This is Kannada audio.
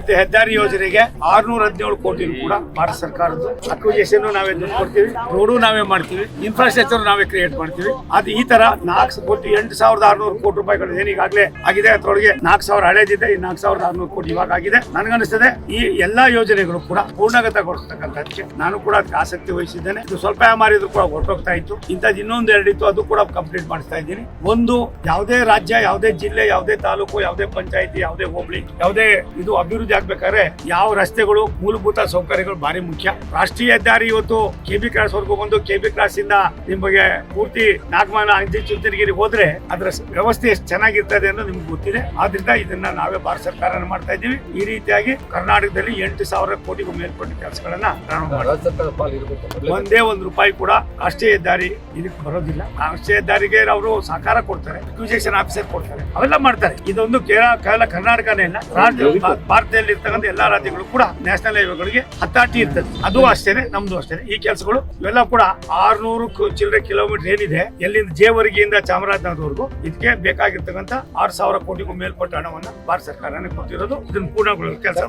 ಇದು ಹೆದ್ದಾರಿ ಯೋಜನೆಗೆ ಆರ್ನೂರ ಹದಿನೇಳು ಕೋಟಿ ಕೂಡ ಭಾರತ ಸರ್ಕಾರದ್ದು. ಅಕ್ವಿಜೇಷನ್ ನಾವೇ ದುಡ್ಡು ಕೊಡ್ತೀವಿ ರೋಡು ನಾವೇ ಮಾಡ್ತೀವಿ. ಇನ್ಫ್ರಾಸ್ಟ್ರಕ್ಚರ್ ನಾವೇ ಕ್ರಿಯೇಟ್ ಮಾಡ್ತೀವಿ. ಅದು ಈ ತರ ನಾಲ್ಕು ಕೋಟಿ ಎಂಟು ಸಾವಿರದ ಆರ್ನೂರು ಕೋಟಿ ರೂಪಾಯಿಗಳು ಏನೀಗಾಗಲೇ ಆಗಿದೆ ಅದರೊಳಗೆ ನಾಲ್ಕು ಸಾವಿರ ಹಳೇದಿದೆ ಈ ನಾಲ್ಕು ಸಾವಿರದ ಆರ್ನೂರು ಕೋಟಿ ಇವಾಗ ಆಗಿದೆ. ನನಗನ್ನಿಸ್ತದೆ, ಈ ಎಲ್ಲಾ ಯೋಜನೆಗಳು ಕೂಡ ಪೂರ್ಣಗತಗೊಳಿಸ್ತಕ್ಕಂಥದ್ದಕ್ಕೆ ನಾನು ಕೂಡ ಆಸಕ್ತಿ ವಹಿಸಿದ್ದೇನೆ. ಇದು ಸ್ವಲ್ಪ ಮಾರಿದ್ರು ಕೂಡ ಹೊರಟೋಗ್ತಾ ಇತ್ತು. ಇಂಥದ್ದು ಇನ್ನೊಂದು ಎರಡಿತ್ತು ಅದು ಕೂಡ ಕಂಪ್ಲೀಟ್ ಮಾಡಿಸ್ತಾ ಇದ್ದೀನಿ. ಒಂದು ಯಾವುದೇ ರಾಜ್ಯ, ಯಾವುದೇ ಜಿಲ್ಲೆ, ಯಾವುದೇ ತಾಲೂಕು, ಯಾವುದೇ ಪಂಚಾಯಿತಿ, ಯಾವುದೇ ಹೋಬಳಿ, ಯಾವುದೇ ಇದು ಅಭಿವೃದ್ಧಿ ಆಗ್ಬೇಕಾದ್ರೆ ಯಾವ ರಸ್ತೆಗಳು ಮೂಲಭೂತ ಸೌಕರ್ಯಗಳು ಭಾರಿ ಮುಖ್ಯ. ರಾಷ್ಟ್ರೀಯ ಹೆದ್ದಾರಿ ಇವತ್ತು ಕೆ ಬಿ ಕ್ರಾಸ್ ವರ್ಗ ಬಂದು ಕೆ ಬಿ ಕ್ರಾಸ್ ಇಂದ ನಿಮಗೆ ಪೂರ್ತಿ ನಾಗಮಾನ ಅಂಜಿ ಚುಂಚನಗಿರಿ ಹೋದ್ರೆ ಅದರ ವ್ಯವಸ್ಥೆ ಎಷ್ಟು ಚೆನ್ನಾಗಿರ್ತದೆ ಅನ್ನೋ ನಿಮ್ಗೆ ಗೊತ್ತಿದೆ. ಆದ್ರಿಂದ ಇದನ್ನ ನಾವೇ ಭಾರತ ಸರ್ಕಾರ ಮಾಡ್ತಾ ಇದ್ದೀವಿ. ಈ ರೀತಿಯಾಗಿ ಕರ್ನಾಟಕದಲ್ಲಿ ಎಂಟು ಸಾವಿರ ಕೋಟಿಗೂ ಮೇಲ್ಪಟ್ಟ ಕೆಲಸಗಳನ್ನ ಒಂದೇ ಒಂದು ರೂಪಾಯಿ ಕೂಡ ರಾಷ್ಟ್ರೀಯ ಹೆದ್ದಾರಿ ಇದಕ್ಕೆ ಬರೋದಿಲ್ಲ. ರಾಷ್ಟ್ರೀಯ ಹೆದ್ದಾರಿಗೆ ಅವರು ಸಹಕಾರ ಕೊಡ್ತಾರೆ ಅಕ್ವಿಜೇಷನ್ ಆಫೀಸರ್ ಕೊಡ್ತಾರೆ. ಅವೆಲ್ಲ ಮಾಡ್ತಾರೆ. ಇದೊಂದು ಕೇರಳ ಕರ್ನಾಟಕನೇ ಇಲ್ಲ ರಾಜ್ಯ ಭಾರತದಲ್ಲಿ ಇರ್ತಕ್ಕಂಥ ಎಲ್ಲಾ ರಾಜ್ಯಗಳು ಕೂಡ ನ್ಯಾಷನಲ್ ಹೈವೇಗಳಿಗೆ ಹತ್ತಾಟಿ ಇರ್ತದೆ. ಅದು ಅಷ್ಟೇನೆ, ನಮ್ದು ಅಷ್ಟೇನೆ. ಈ ಕೆಲಸಗಳು ಇವೆಲ್ಲ ಕೂಡ ಆರ್ನೂರು ಚಿಲ್ಲರೆ ಕಿಲೋಮೀಟರ್ ಏನಿದೆ, ಎಲ್ಲಿಂದ ಜೇವರಿಗೆಯಿಂದ ಚಾಮರಾಜನಗರವರೆಗೂ ಇದಕ್ಕೆ ಬೇಕಾಗಿರ್ತಕ್ಕಂಥ ಆರು ಸಾವಿರ ಕೋಟಿಗೂ ಮೇಲ್ಪಟ್ಟ ಹಣವನ್ನ ಭಾರತ ಸರ್ಕಾರನೇ ಕೊಟ್ಟಿರೋದು. ಇದನ್ನು ಪೂರ್ಣಗೊಳಿಸೋ ಕೆಲಸ